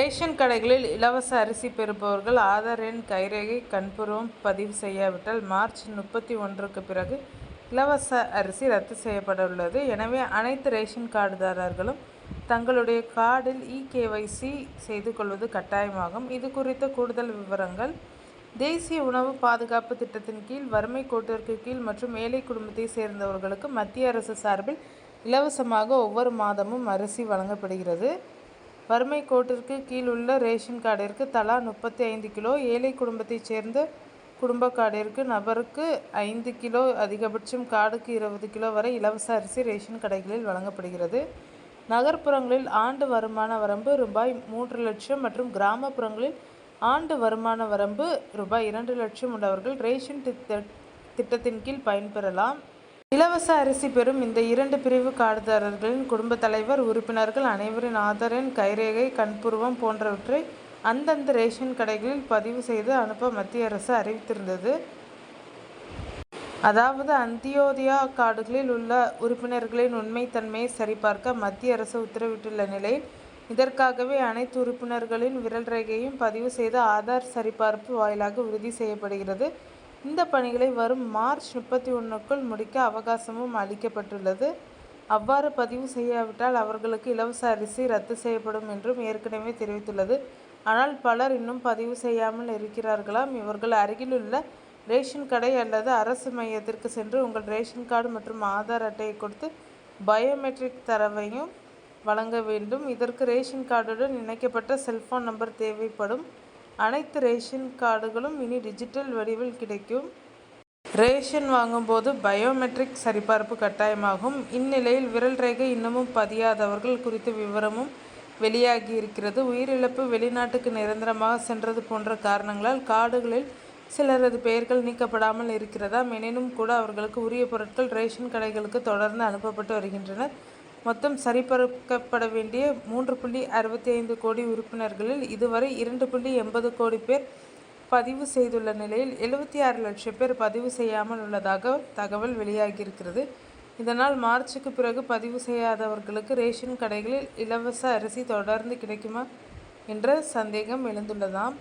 Ration கடைகளில் இலவச அரிசி பெறுபவர்கள் ஆதார் எண் கைரேகை கண்புருவம் பதிவு செய்யாவிட்டால் மார்ச் முப்பத்தி ஒன்றுக்கு பிறகு இலவச அரிசி ரத்து செய்யப்பட உள்ளது எனவே அனைத்து ரேஷன் கார்டுதாரர்களும் தங்களுடைய கார்டில் இகேஒய்சி செய்து கொள்வது கட்டாயமாகும். இது குறித்த கூடுதல் விவரங்கள். தேசிய உணவு பாதுகாப்பு திட்டத்தின் கீழ் வறுமை கோட்டிற்கு கீழ் மற்றும் ஏழை குடும்பத்தை சேர்ந்தவர்களுக்கு மத்திய அரசு சார்பில் இலவசமாக ஒவ்வொரு மாதமும் அரிசி வழங்கப்படுகிறது. வறுமை கோட்டிற்கு கீழ் உள்ள ரேஷன் கார்டிற்கு தலா முப்பத்தி ஐந்து கிலோ. ஏழை குடும்பத்தைச் சேர்ந்த குடும்ப கார்டிற்கு நபருக்கு ஐந்து கிலோ. அதிகபட்சம் கார்டுக்கு இருபது கிலோ வரை இலவச அரிசி ரேஷன் கடைகளில் வழங்கப்படுகிறது. நகர்ப்புறங்களில் ஆண்டு வருமான வரம்பு ரூபாய் மூன்று லட்சம் மற்றும் கிராமப்புறங்களில் ஆண்டு வருமான வரம்பு ரூபாய் இரண்டு லட்சம் உள்ளவர்கள் ரேஷன் திட்ட திட்டத்தின் கீழ் பயன்பெறலாம். இலவச அரிசி பெறும் இந்த இரண்டு பிரிவு கார்டுதாரர்களின் குடும்பத் தலைவர் உறுப்பினர்கள் அனைவரின் ஆதார் எண் கைரேகை கண்புருவம் போன்றவற்றை அந்தந்த ரேஷன் கடைகளில் பதிவு செய்து அனுப்ப மத்திய அரசு அறிவித்திருந்தது. அதாவது அந்தியோதயா கார்டுகளில் உள்ள உறுப்பினர்களின் உண்மைத்தன்மையை சரிபார்க்க மத்திய அரசு உத்தரவிட்டுள்ள நிலையில் இதற்காகவே அனைத்து உறுப்பினர்களின் விரல் ரேகையும் பதிவு செய்து ஆதார் சரிபார்ப்பு வாயிலாக உறுதி செய்யப்படுகிறது. இந்த பணிகளை வரும் மார்ச் முப்பத்தி ஒன்றுக்குள் முடிக்க அவகாசமும் அளிக்கப்பட்டுள்ளது. அவ்வாறு பதிவு செய்யாவிட்டால் அவர்களுக்கு இலவச அரிசி ரத்து செய்யப்படும் என்றும் ஏற்கனவே தெரிவித்துள்ளது. ஆனால் பலர் இன்னும் பதிவு செய்யாமல் இருக்கிறார்களாம். இவர்கள் அருகிலுள்ள ரேஷன் கடை அல்லது அரசு மையத்திற்கு சென்று உங்கள் ரேஷன் கார்டு மற்றும் ஆதார் அட்டையை கொடுத்து பயோமெட்ரிக் தரவையும் வழங்க வேண்டும். இதற்கு ரேஷன் கார்டுடன் இணைக்கப்பட்ட செல்போன் நம்பர் தேவைப்படும். அனைத்து ரேஷன் கார்டுகளும் இனி டிஜிட்டல் வடிவில் கிடைக்கும். ரேஷன் வாங்கும்போது பயோமெட்ரிக் சரிபார்ப்பு கட்டாயமாகும். இந்நிலையில் விரல் ரேகை இன்னமும் பதியாதவர்கள் குறித்த விவரமும் வெளியாகியிருக்கிறது உயிரிழப்பு வெளிநாட்டுக்கு நிரந்தரமாக சென்றது போன்ற காரணங்களால் கார்டுகளில் சிலரது பெயர்கள் நீக்கப்படாமல் இருக்கிறதாம். எனினும் கூட அவர்களுக்கு உரிய பொருட்கள் ரேஷன் கடைகளுக்கு தொடர்ந்து அனுப்பப்பட்டு வருகின்றன மொத்தம் சரிபார்க்கப்பட வேண்டிய மூன்று புள்ளி அறுபத்தி ஐந்து கோடி உறுப்பினர்களில் இதுவரை இரண்டு புள்ளி எண்பது கோடி பேர் பதிவு செய்துள்ள நிலையில் எழுபத்தி ஆறு லட்சம் பேர் பதிவு செய்யாமல் உள்ளதாக தகவல் வெளியாகியிருக்கிறது. இதனால் மார்ச்சுக்கு பிறகு பதிவு செய்யாதவர்களுக்கு ரேஷன் கடைகளில் இலவச அரிசி தொடர்ந்து கிடைக்குமா என்ற சந்தேகம் எழுந்துள்ளதாம்.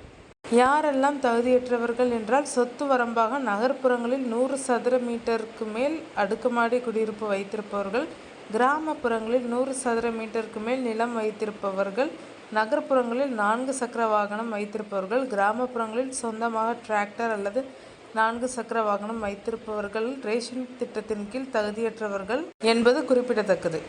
யாரெல்லாம் தகுதியற்றவர்கள் என்றால் சொத்து வரம்பாக நகர்ப்புறங்களில் நூறு சதுர மீட்டருக்கு மேல் அடுக்குமாடி குடியிருப்பு வைத்திருப்பவர்கள் கிராமப்புறங்களில் நூறு சதுர மீட்டருக்கு மேல் நிலம் வைத்திருப்பவர்கள் நகர்ப்புறங்களில் நான்கு சக்கர வாகனம் வைத்திருப்பவர்கள் கிராமப்புறங்களில் சொந்தமாக டிராக்டர் அல்லது நான்கு சக்கர வாகனம் வைத்திருப்பவர்கள் ரேஷன் திட்டத்தின் கீழ் தகுதியற்றவர்கள் என்பது குறிப்பிடத்தக்கது.